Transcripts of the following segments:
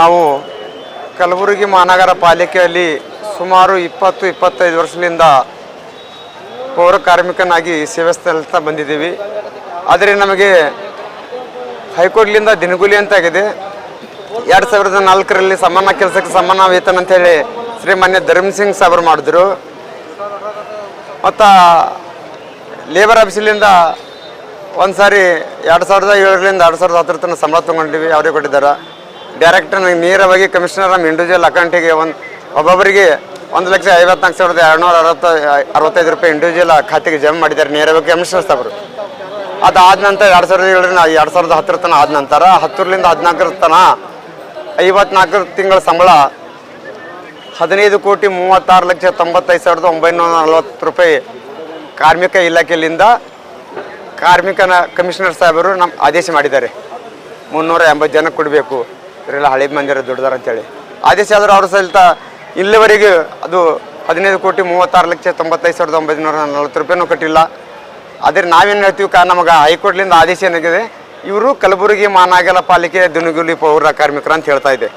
ನಾವು ಕಲಬುರಗಿ ಮಹಾನಗರ ಪಾಲಿಕೆಯಲ್ಲಿ ಸುಮಾರು ಇಪ್ಪತ್ತು, ಇಪ್ಪತ್ತೈದು ವರ್ಷದಿಂದ ಪೌರ ಕಾರ್ಮಿಕನಾಗಿ ಸೇವೆ ಸಲ್ಲಿಸ್ತಾ ಬಂದಿದ್ದೀವಿ. ಆದರೆ ನಮಗೆ ಹೈಕೋರ್ಟ್ಲಿಂದ ದಿನಗೂಲಿ ಅಂತಾಗಿದೆ. ಎರಡು ಸಾವಿರದ ನಾಲ್ಕರಲ್ಲಿ ಸಮಾನ ಕೆಲಸಕ್ಕೆ ಸಮಾನ ವೇತನ ಅಂತೇಳಿ ಶ್ರೀಮಾನ್ಯ ಧರ್ಮಸಿಂಗ್ ಸಿಂಗ್ ಸಾಬ್ರು ಮಾಡಿದ್ರು. ಮತ್ತು ಲೇಬರ್ ಆಫೀಸಲಿಂದ ಒಂದು ಸಾರಿ ಎರಡು ಸಾವಿರದ ಏಳರಿಂದ ಎರಡು ಸಾವಿರದ ಹತ್ತರ ತನಕ ಸಂಬಳ ತೊಗೊಂಡಿವಿ ಅವರೇ ಕೊಟ್ಟಿದ್ದಾರೆ. ಡೈರೆಕ್ಟ್ ನನಗೆ ನೇರವಾಗಿ ಕಮಿಷನರ್ ನಮ್ಮ ಇಂಡಿವಿಜುವಲ್ ಅಕೌಂಟಿಗೆ ಒಂದು, ಒಬ್ಬೊಬ್ಬರಿಗೆ ಒಂದು ಲಕ್ಷ ಐವತ್ನಾಲ್ಕು ಸಾವಿರದ ಎರಡುನೂರ ಅರವತ್ತು, ಅರವತ್ತೈದು ರೂಪಾಯಿ ಇಂಡಿವಿಜುವಲ್ ಖಾತೆಗೆ ಜಮಾ ಮಾಡಿದ್ದಾರೆ ನೇರವಾಗಿ ಕಮಿಷನರ್ ಸಾಬ್ರು ಅದಾದ ನಂತರ ಎರಡು ಸಾವಿರದ ಏಳರಿಂದ, ಎರಡು ಸಾವಿರದ ಹತ್ತರ ತನಕ ಆದ ನಂತರ ಹತ್ತರಿಂದ ಹದಿನಾಲ್ಕರ ತನ ಐವತ್ನಾಲ್ಕು ತಿಂಗಳ ಸಂಬಳ ಹದಿನೈದು ಕೋಟಿ ಮೂವತ್ತಾರು ಲಕ್ಷ ತೊಂಬತ್ತೈದು ಸಾವಿರದ ಒಂಬೈನೂರ ನಲವತ್ತು ರೂಪಾಯಿ ಕಾರ್ಮಿಕ ಇಲಾಖೆಯಿಂದ ಕಾರ್ಮಿಕನ ಕಮಿಷನರ್ ಸಾಹೇಬರು ನಮ್ಮ ಆದೇಶ ಮಾಡಿದ್ದಾರೆ. ಮುನ್ನೂರ ಎಂಬತ್ತು ಜನಕ್ಕೆ ಕೊಡಬೇಕು. ಇವರೆಲ್ಲ ಹಳೆ ಮಂದಿರ ದುಡ್ದಾರ ಅಂತೇಳಿ. ಆದೇಶ ಆದರೂ ಅವರು ಸಹಿತ ಇಲ್ಲಿವರೆಗೆ ಅದು ಹದಿನೈದು ಕೋಟಿ ಮೂವತ್ತಾರು ಲಕ್ಷ ತೊಂಬತ್ತೈದು ಸಾವಿರದ ಒಂಬೈನೂರ ನಲ್ವತ್ತು ರೂಪಾಯಿನೂ ಕಟ್ಟಿಲ್ಲ. ಆದರೆ ನಾವೇನು ಹೇಳ್ತೀವಿ ಕಾ ನಮಗೆ ಹೈಕೋರ್ಟ್ಲಿಂದ ಆದೇಶ ಏನಾಗಿದೆ, ಇವರು ಕಲಬುರಗಿ ಮಹಾನಗರ ಪಾಲಿಕೆ ದುನುಗುಲಿ ಪೌರ ಕಾರ್ಮಿಕರು ಅಂತ ಹೇಳ್ತಾ ಇದೆ.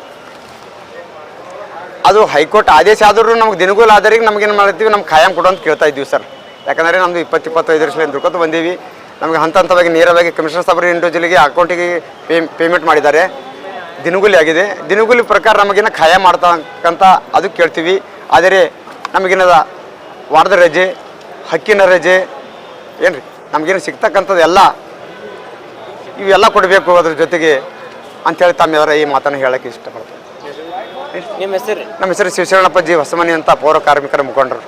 ಅದು ಹೈಕೋರ್ಟ್ ಆದೇಶ ಆದರೂ ನಮ್ಗೆ ದಿನಗೂಲ ಆಧಾರಿಗೆ ನಮಗೇನು ಮಾಡ್ತೀವಿ, ನಮ್ಗೆ ಖಾಯಂ ಕೊಡು ಅಂತ ಕೇಳ್ತಾ ಇದ್ದೀವಿ ಸರ್. ಯಾಕಂದರೆ ನಮ್ಮದು ಇಪ್ಪತ್ತು ಇಪ್ಪತ್ತೈದು ವರ್ಷದಿಂದ ದುಡ್ಕೊತ ಬಂದೀವಿ. ನಮಗೆ ಹಂತ ಹಂತವಾಗಿ ನೇರವಾಗಿ ಕಮಿಷನರ್ ಸಾಬ್ರು ಇಂಡಿವಿಜುವಲಿಗೆ ಅಕೌಂಟಿಗೆ ಪೇ ಪೇಮೆಂಟ್ ಮಾಡಿದ್ದಾರೆ. ದಿನಗೂಲಿ ಆಗಿದೆ. ದಿನಗುಲಿ ಪ್ರಕಾರ ನಮಗೇನು ಖಾಯ ಮಾಡ್ತಕ್ಕಂಥ ಅದು ಕೇಳ್ತೀವಿ. ಆದರೆ ನಮಗಿನದ ವಾರದ ರಜೆ ಹಕ್ಕಿನ ರಜೆ ಏನು ರೀ ನಮಗೇನು ಸಿಗ್ತಕ್ಕಂಥದ್ದು ಎಲ್ಲ ಇವೆಲ್ಲ ಕೊಡಬೇಕು ಅದ್ರ ಜೊತೆಗೆ ಅಂಥೇಳಿ ತಮ್ಮೆಲ್ಲರ ಈ ಮಾತನ್ನು ಹೇಳೋಕ್ಕೆ ಇಷ್ಟಪಡ್ತೀವಿ ನಿಮ್ಮ ಹೆಸರು? ನಮ್ಮ ಹೆಸರು ಶಿವಶರಣಪ್ಪ ಜಿ. ಹೊಸಮನಿ ಅಂತ ಪೌರ ಕಾರ್ಮಿಕರ ಮುಖಂಡರು.